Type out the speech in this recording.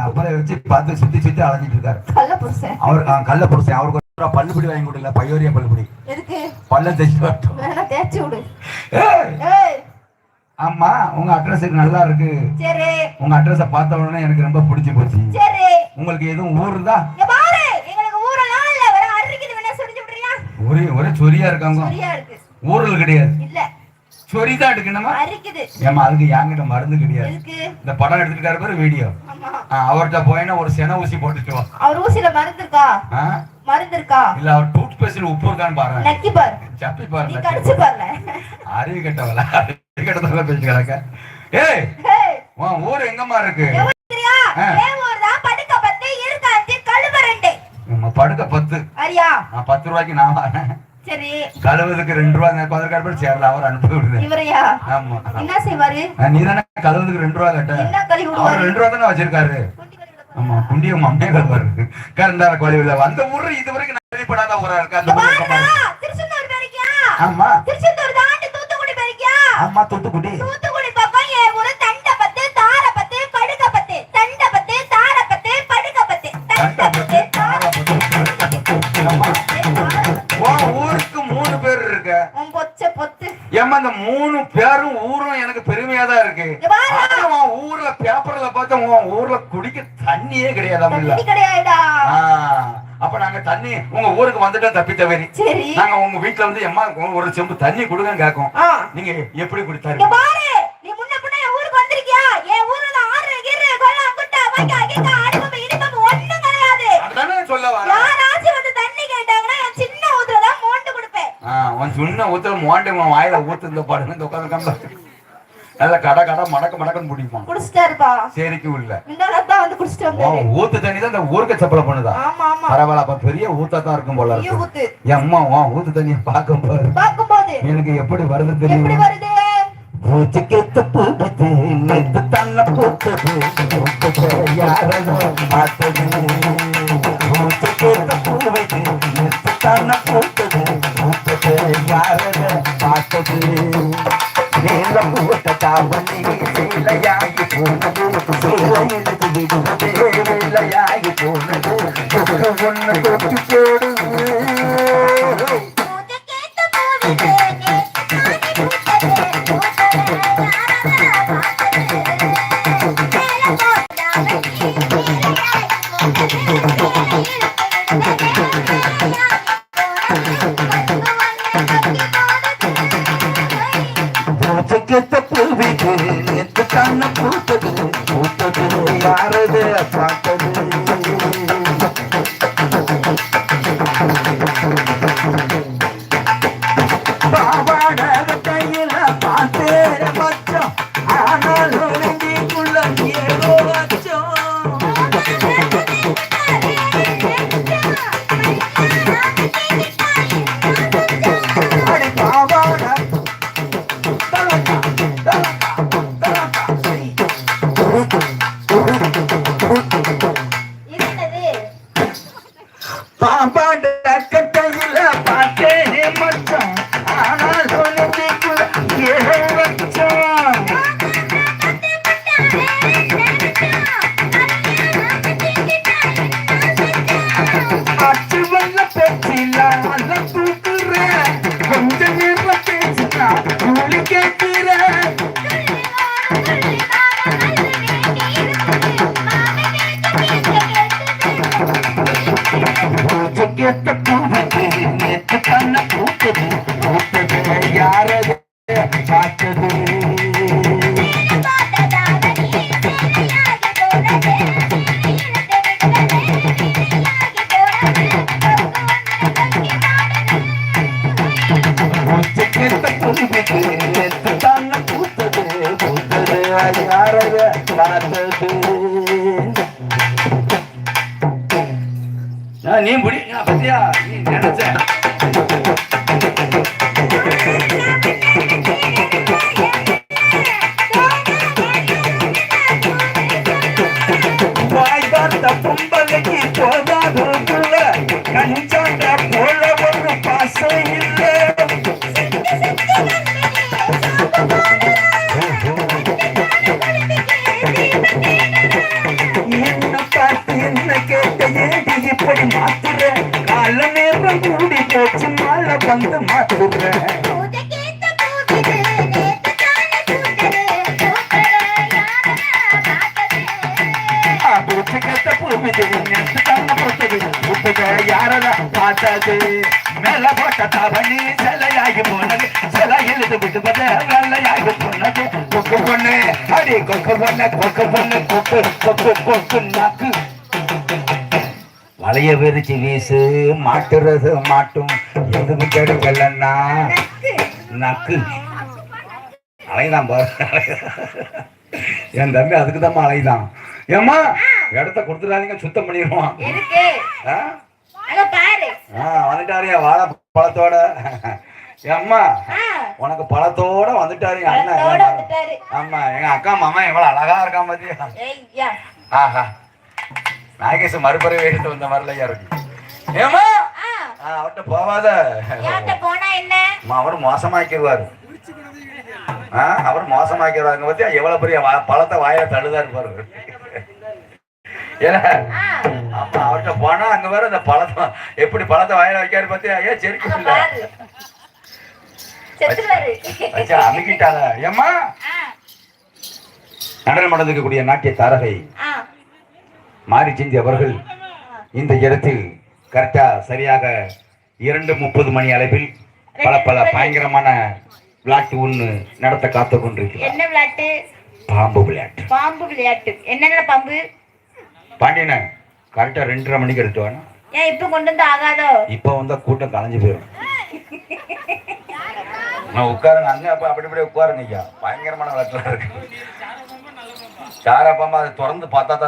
அப்புறம் வச்சு பார்த்து சுத்தி சுத்தி அலைஞ்சிட்டு இருக்காரு. கள்ள புருஷன் அவர் கள்ள புருஷன் அவருக்கு பல்லுபடி வாங்கி கொடுக்கல. பையோரியா பல்லுபடி எதுக்கு? பல்ல தைச்சு வரட்டும். தேய்ச்சி விடு. ஆமா உங்க அட்ரஸுக்கு நல்லா இருக்கு. சரி. உங்க அட்ரஸ பார்த்த உடனே எனக்கு ரொம்ப பிடிச்சு போச்சு. சரி. உங்களுக்கு எதுவும் ஊர் இருந்தா இங்க பாரு! எங்களுக்கு ஊரெல்லாம் இல்ல. வேற அரிக்குது வேணா சொல்லிட்டு விடுறியா ஒரே ஒரே சொரியா இருக்காங்க. சரியா இருக்கு. ஊரல் கிடையாது. இல்ல. சொரி தான் எடுக்கணுமா? அரிக்குது. ஏமா அதுக்கு என்கிட்ட மருந்து கிடையாது. இந்த படம் எடுத்துருக்காரு பாரு வீடியோ அவர்கிட்ட போயினா ஒரு சென ஊசி போட்டுட்டு வா. அவர் ஊசியில மருந்து இருக்கா? மருந்து இருக்கா இல்ல அவர் டூத் பேஸ்ட்ல உப்பு இருக்கான்னு பாருங்க. நக்கி பாரு. சப்பி நீ பாருங்க கடிச்சு பாருல. அறிவு கெட்டவள அறிவு கெட்டதெல்லாம் பேசி கிடக்க ஏய். உன் ஊர் எங்கம்மா இருக்கு? படுக்க பத்து அரியா நான் பத்து ரூபாய்க்கு நான் வரேன். சரி. கழுவுறதுக்கு ரெண்டு ரூபா பதினெட்டு பேர் சேரல அவர் அனுப்பி இவரையா? ஆமா. என்ன செய்வாரு? நீ தானே கழுவுறதுக்கு ரெண்டு ரூபா கட்ட? என்ன கழுவி அவர் ரெண்டு ரூபா தானே வச்சிருக்காரு. ஆமா குண்டிய மம்மே கழுவாரு கரண்டார கோழிவில அந்த ஊரு இது வரைக்கும் நான் கேள்விப்படாத ஊரா இருக்கு? அந்த ஊரு ஆமா. திருச்செந்தூர் தாண்டி தூத்துக்குடி போயிருக்கியா ஆமா தூத்துக்குடி ஏமா இந்த மூணு பேரும் ஊரும் எனக்கு பெருமையா தான் இருக்கு. உன் ஊர்ல பேப்பர்ல பார்த்தா உன் ஊர்ல குடிக்க தண்ணியே கிடையாது கிடையாதுடா. அப்ப நாங்க தண்ணி உங்க ஊருக்கு வந்துட்டா தப்பி தவறி. நாங்க உங்க வீட்டுல வந்து எம்மா ஒரு செம்பு தண்ணி கொடுங்க கேட்கும். ஆ. நீங்க எப்படி குடித்தாரு நீ முன்ன பின்ன ஊருக்கு வந்திருக்கியா? என் ஊர்ல ஆறு கிரு வைக்கா கிக்கா அடுப்பம் இடிப்பம் ஒண்ணும் கிடையாது அதுதானே சொல்ல வர யாராச்சும் வந்து தண்ணி கேட்டாங்கன்னா என் சின்ன ஊத்துல தான் மோண்டு கொடுப்பேன் உன் சுண்ண ஊத்துல மோண்டை உன் வாயில ஊத்து இந்த பாடுங்க இந்த உட்காந்து நல்ல கடை கடை மடக்க மடக்கன்னு பிடிக்குமா? குடிச்சிட்டாருப்பா. சரிக்கு உள்ள. வந்து குடிச்சிட்டு வந்தாரு ஊத்து தண்ணி தான் இந்த ஊருக்கு சப்பலை பண்ணுதா? ஆமா ஆமா. பரவாயில்ல அப்ப பெரிய ஊத்தா தான் இருக்கும் போல இருக்கு. ஊத்து. என் அம்மா ஊத்து தண்ணிய பார்க்கும் போது எனக்கு எப்படி வருது தெரியும்? வருது பூச்சிக்கெத்து நெத்து தள்ள பூத்தது பூத்தது பார்த்தது பூச்சிக்கெத்து பூவைது நெத்து தள்ள பூத்தது பூத்தது பார்த்தது நீல பூத்த தாவணி சீலையாகி போனது சீலையிலுக்கு விடுவது வேலையாகி போனது ஒன்னு தொட்டி போடு பூத்து கேத்த பாம்பாண்ட கட்டையில பார்த்தேனே மச்சான் ஆனாலும் நெஞ்சிக்குள்ள ஏதோ அச்சம் பார்த்தது நீ முடி பத்தியா? நீ நினைச்ச. கஞ்சாங்க போல ஒரு பாசம் இல்லை. என்ன பார்த்து என்ன கேட்ட ஏடி இப்படி மாத்துற? கால நேரம் கூடி போச்சு மாலை வந்து மாத்துறேன் பார்த்தது? பூமிது நெத்து கண்ண புத்துக பார்த்தது? மேல போட்ட தவணி சிலையாகி போனது. சிலை எழுது வெள்ளையாகி போனது. கொக்கு பொண்ணு அடி கொக்கு பொண்ணு கொக்கு பொண்ணு கொக்கு கொக்கு கொக்கு நாக்கு. வளைய விரிச்சு வீசு மாட்டுறது மாட்டும். எதுவும் கெடுக்கலன்னா நக்கு. அலைதான் பாரு. என் தம்பி அதுக்கு தான் அலைதான். ஏம்மா? இடத்த கொடுத்துடாதீங்க சுத்தம் பண்ணிடுவான் வந்துட்டாரியா வாழை பழத்தோட. ஏம்மா உனக்கு பழத்தோட வந்துட்டாரு அண்ணன். ஆமா எங்க அக்கா மாமா எவ்வளவு அழகா இருக்கான் பாத்தியா? ஆஹா. நாகேஷ் மறுபறவை எடுத்து வந்த மாதிரிலையா இருக்கு. ஆ, அவர்ட்ட போவாத. அவர் மோசமாக்கிடுவாரு அவர் மோசமாக்கிடுவாங்க பத்தியா? எவ்வளவு பெரிய பழத்தை வாயில தள்ளுதா இருப்பாரு ஆமா அவர்கிட்ட போனா அங்க வேற இந்த பழத்தை எப்படி பழத்தை வாயில வைக்காரு பத்தியா? ஏன் செருக்கு ஏம்மா? ஆ, நடனம் நடந்துக்கக்கூடிய நாட்டிய தாரகை மாரி சிந்தி அவர்கள் இந்த இடத்தில் கரெக்டா சரியாக இரண்டு முப்பது மணி அளவில் பல பல பயங்கரமான விளையாட்டு ஒண்ணு நடத்த காத்து கொண்டிருக்கிறார். என்ன விளையாட்டு? பாம்பு விளையாட்டு. பாம்பு விளையாட்டு. என்னென்ன பாம்பு? பாண்டியன கரெக்டா ரெண்டரை மணிக்கு எடுத்து வேணும் ஏன் இப்ப கொண்டு வந்து ஆகாதோ? இப்ப வந்தா கூட்டம் கலைஞ்சு போயிடும். நான் உட்காருங்க அங்க அப்ப அப்படி இப்படி உட்காருங்க ஐயா. பயங்கரமான விளையாட்டுலாம் இருக்கு. சாரா பாம்பா அதை திறந்து பார்த்தா தான்